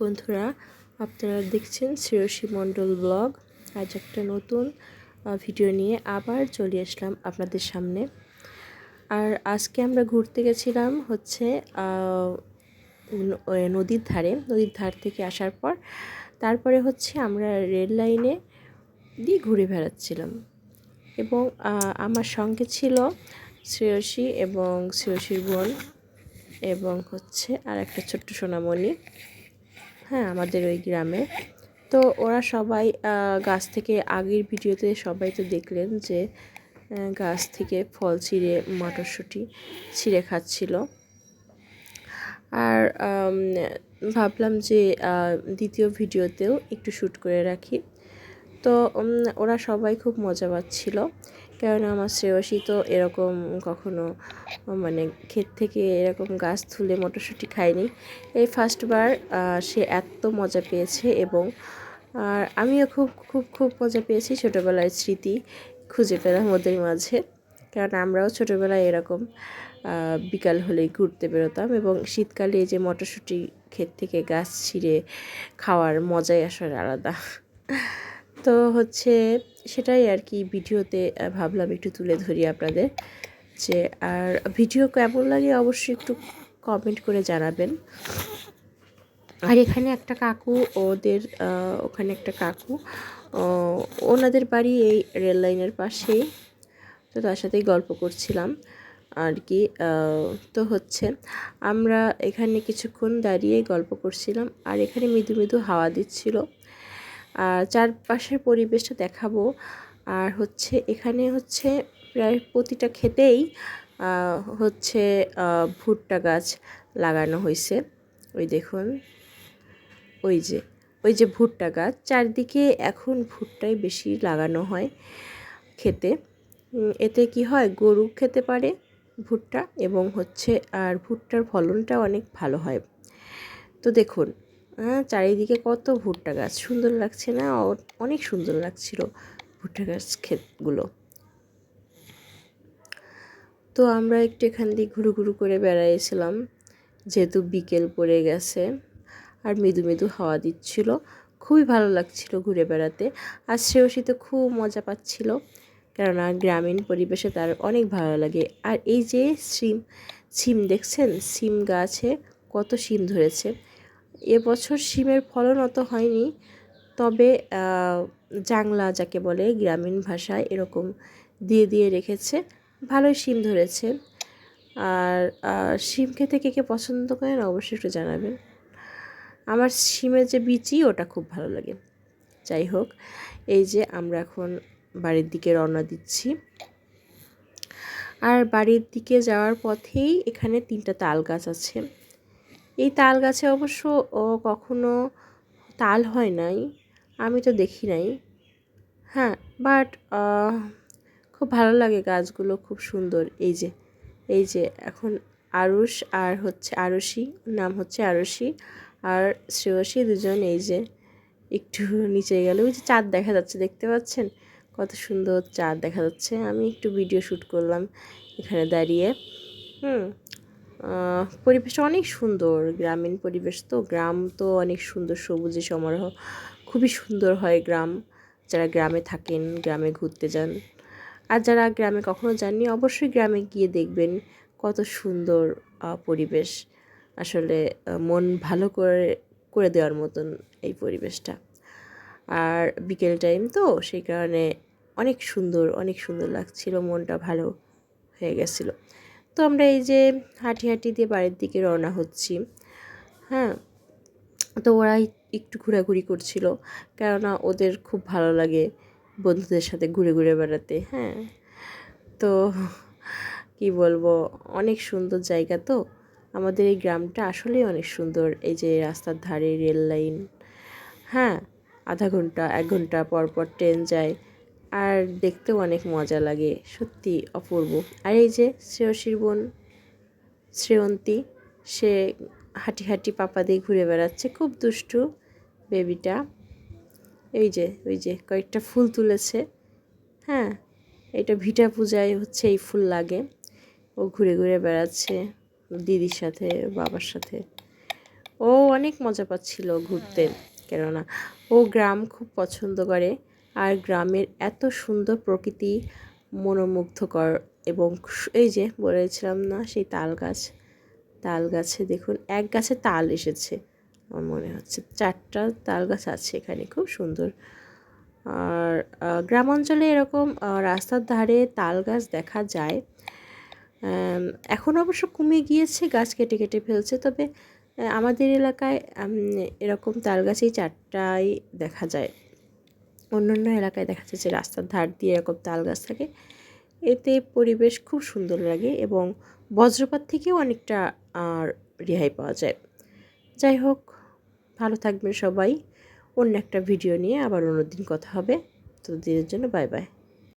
বন্ধুরা, আপনারা দেখছেন শ্রেয়সী মণ্ডল ব্লগ। আজ একটা নতুন ভিডিও নিয়ে আবার চলে আসলাম আপনাদের সামনে। আর আজকে আমরা ঘুরতে গেছিলাম হচ্ছে নদীর ধারে। নদীর ধার থেকে আসার পর তারপরে হচ্ছে আমরা রেল লাইনে দিয়ে ঘুরে বেড়াচ্ছিলাম। এবং আমার সঙ্গে ছিল শ্রেয়সী এবং শ্রেয়সীর বোন এবং হচ্ছে আর একটা ছোট্ট সোনামণি। হ্যাঁ আমাদের ওই গ্রামে। তো ওরা সবাই গাছ থেকে আগের ভিডিওতে সবাই তো দেখলেন যে গাছ থেকে ফল ছিঁড়ে মটরশুঁটি ছিঁড়ে খাচ্ছিল। আর ভাবলাম যে দ্বিতীয় ভিডিওতেও একটু শ্যুট করে রাখি। তো ওরা সবাই খুব মজা পাচ্ছিল। কেননা আমার শ্রেয়সী তো এরকম কখনো মানে ক্ষেত থেকে এরকম গাছ তুলে মটরশুঁটি খায়নি। এই ফার্স্টবার সে এত মজা পেয়েছে এবং, আর আমিও খুব খুব খুব মজা পেয়েছি ছোটোবেলার স্মৃতি খুঁজে পেলাম ওদের মাঝে। কারণ আমরাও ছোটোবেলায় এরকম বিকাল হলেই ঘুরতে বেরোতাম এবং শীতকালে যে মটরশুঁটি ক্ষেত থেকে গাছ ছিঁড়ে খাওয়ার মজাই আসলে আলাদা। তো হচ্ছে সেটাই আর কি ভিডিওতে ভাবলাম একটু তুলে ধরি আপনাদের যে, আর ভিডিও কেমন লাগে অবশ্যই একটু কমেন্ট করে জানাবেন। আর এখানে একটা কাকু, ওদের ওখানে একটা কাকু ওনাদের বাড়ি এই রেল লাইনের পাশেই। তো তার সাথেই গল্প করছিলাম আর কি তো হচ্ছে আমরা এখানে কিছুক্ষণ দাঁড়িয়ে গল্প করছিলাম, আর এখানে মৃদু মৃদু হাওয়া দিচ্ছিল। আর চারপাশের পরিবেশটা দেখাবো। আর হচ্ছে এখানে হচ্ছে প্রায় প্রতিটা ক্ষেতেই হচ্ছে ভুট্টা গাছ লাগানো হয়েছে ওই দেখুন, ওই যে ওই যে ভুট্টা গাছ। চারদিকে এখন ভুট্টাই বেশি লাগানো হয় খেতে। এতে কি হয়, গরু খেতে পারে ভুট্টা এবং হচ্ছে, আর ভুট্টার ফলনটা অনেক ভালো হয়। তো দেখুন চারিদিকে কত ভুট্টা গাছ। সুন্দর লাগছে না? অনেক সুন্দর লাগছিল ভুট্টা গাছ ক্ষেতগুলো। তো আমরা একটু এখান দিয়ে ঘুরু ঘুরু করে বেড়াইছিলাম, যেহেতু বিকেল পড়ে গেছে আর মৃদু মৃদু হাওয়া দিচ্ছিল। খুবই ভালো লাগছিল ঘুরে বেড়াতে। আর শ্রেয়সী তো খুব মজা পাচ্ছিল, কেননা গ্রামীণ পরিবেশে তার অনেক ভালো লাগে। আর এই যে সিম সিম দেখছেন? সিম গাছে কত সিম ধরেছে। এবছর সিমের ফলন অত হয়নি, তবে জাংলা যাকে বলে গ্রামীণ ভাষায় এরকম দিয়ে দিয়ে রেখেছে। ভালোই সিম ধরেছে। আর সিম খেতে কে কে পছন্দ করেন অবশ্যই একটু জানাবেন। আমার সিমের যে বিচি, ওটা খুব ভালো লাগে। যাই হোক, এই যে আমরা এখন বাড়ির দিকে রওনা দিচ্ছি। আর বাড়ির দিকে যাওয়ার পথেই এখানে তিনটা তাল গাছ আছে। এই তাল গাছে অবশ্য ও কখনো তাল হয় নাই, আমি তো দেখি নাই। হ্যাঁ বাট খুব ভালো লাগে গাছগুলো, খুব সুন্দর। এই যে এই যে, এখন আরুষ আর হচ্ছে আরুষি, নাম হচ্ছে আরুষি আর শ্রেয়সী দুজন এই যে একটু নিচে গেলে। ওই যে চাঁদ দেখা যাচ্ছে, দেখতে পাচ্ছেন? কত সুন্দর চাঁদ দেখা যাচ্ছে। আমি একটু ভিডিও শ্যুট করলাম এখানে দাঁড়িয়ে। হুম। আহ, পরিবেশটা অনেক সুন্দর। গ্রামীণ পরিবেশ তো গ্রাম তো অনেক সুন্দর সবুজে সমারোহ। খুবই সুন্দর হয় গ্রাম। যারা গ্রামে থাকেন গ্রামে ঘুরতে যান। আর যারা গ্রামে কখনো যাননি অবশ্যই গ্রামে গিয়ে দেখবেন কত সুন্দর পরিবেশ। আসলে মন ভালো করে করে দেওয়ার মতন এই পরিবেশটা। আর বিকেল টাইম তো সেই কারণে অনেক সুন্দর অনেক সুন্দর লাগছিল মনটা ভালো হয়ে গেছিল। তো আমরা এই যে হাঁটি হাঁটি দিয়ে বাড়ির দিকে রওনা হচ্ছি। হ্যাঁ তো ওরা একটু ঘোরাঘুরি করছিল, কেননা ওদের খুব ভালো লাগে বন্ধুদের সাথে ঘুরে ঘুরে বেড়াতে হ্যাঁ। তো কি বলব, অনেক সুন্দর জায়গা তো। আমাদের এই গ্রামটা আসলেই অনেক সুন্দর, এই যে রাস্তার ধারে রেল লাইন হ্যাঁ। আধা ঘণ্টা, এক ঘণ্টা পর পর ট্রেন যায় আর দেখতেও অনেক মজা লাগে, সত্যি অপূর্ব। আর এই যে শ্রেয়সীর বোন শ্রেয়ন্তী, সে হাঁটি হাঁটি পাপা দিয়ে ঘুরে বেড়াচ্ছে, খুব দুষ্টু বেবিটা এই যে, ওই যে কয়েকটা ফুল তুলেছে হ্যাঁ এটা ভিটা পূজায় হচ্ছে এই ফুল লাগে। ও ঘুরে ঘুরে বেড়াচ্ছে দিদির সাথে, বাবার সাথে। ও অনেক মজা পাচ্ছিল ঘুরতে, কেননা ও গ্রাম খুব পছন্দ করে। আর গ্রামের এত সুন্দর প্রকৃতি মনোমুগ্ধকর এবং এই যে বলেছিলাম না, সেই তাল গাছ। তাল গাছে দেখুন, এক গাছে তাল এসেছে, আমার মনে হচ্ছে। চারটা তাল গাছ আছে এখানে, খুব সুন্দর। আর গ্রাম অঞ্চলে এরকম রাস্তার ধারে তাল গাছ দেখা যায়। এখন অবশ্য কমে গিয়েছে, গাছ কেটে কেটে ফেলছে, তবে আমাদের এলাকায় এরকম তাল গাছেই চারটাই দেখা যায়। অন্য অন্য এলাকায় দেখা যাচ্ছে যে রাস্তার ধার দিয়ে এরকম তাল গাছ থাকে। এতে পরিবেশ খুব সুন্দর লাগে এবং বজ্রপাত থেকেও অনেকটা আর রেহাই পাওয়া যায়। যাই হোক, ভালো থাকবেন সবাই। অন্য একটা ভিডিও নিয়ে আবার অন্য দিন কথা হবে। তো দিনের জন্য বাই বাই।